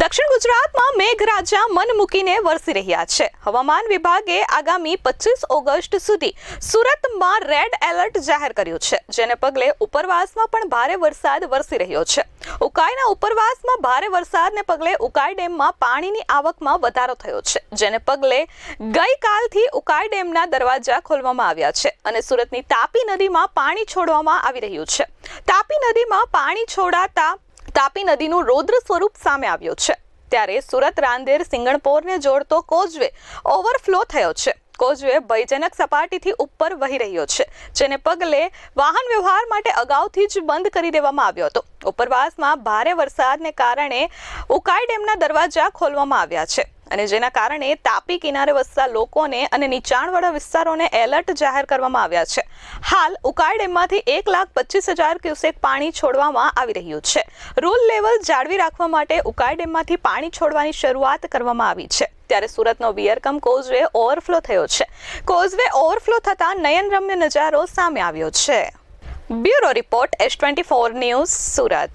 દક્ષિણ ગુજરાતમાં મેઘરાજા મન મૂકીને વરસી રહ્યા છે. હવામાન વિભાગે આગામી પચીસ ઓગસ્ટ સુધી સુરતમાં રેડ એલર્ટ જાહેર કર્યું છે, જેને પગલે ઉપરવાસમાં પણ ભારે વરસાદ વરસી રહ્યો છે. ઉકાઈના ઉપરવાસમાં ભારે વરસાદને પગલે ઉકાઈ ડેમમાં પાણીની આવકમાં વધારો થયો છે, જેને પગલે ગઈકાલથી ઉકાઈ ડેમના દરવાજા ખોલવામાં આવ્યા છે અને સુરતની તાપી નદીમાં પાણી છોડવામાં આવી રહ્યું છે. તાપી નદીમાં પાણી છોડાતા તાપી નદીનું રૌદ્ર સ્વરૂપ સામે આવ્યું છે. ત્યારે સુરત, રાંદેર, સિંગણપોરને જોડતો કોઝવે ઓવરફ્લો થયો છે. કોઝવે ભયજનક સપાટીથી ઉપર વહી રહ્યો છે, જેને પગલે વાહન વ્યવહાર માટે અગાઉથી જ બંધ કરી દેવામાં આવ્યો હતો. ઉપરવાસમાં ભારે વરસાદને કારણે ઉકાઈ ડેમના દરવાજા ખોલવામાં આવ્યા છે. અને જેના કારણે તાપી કિનારે વસતા લોકોને અને નીચાણવાળા વિસ્તારોને એલર્ટ જાહેર કરવામાં આવ્યા છે. હાલ ઉકાઈ ડેમમાંથી એક લાખ પચીસ હજાર ક્યુસેક પાણી છોડવામાં આવી રહ્યું છે. રૂલ લેવલ જાળવી રાખવા માટે ઉકાઈ ડેમમાંથી પાણી છોડવાની શરૂઆત કરવામાં આવી છે. ત્યારે સુરતનો વિયરકમ કોઝવે ઓવરફ્લો થયો છે. કોઝવે ઓવરફ્લો થતાં નયનરમ્ય નજારો સામે આવ્યો છે. Bureau report S twenty four news Surat.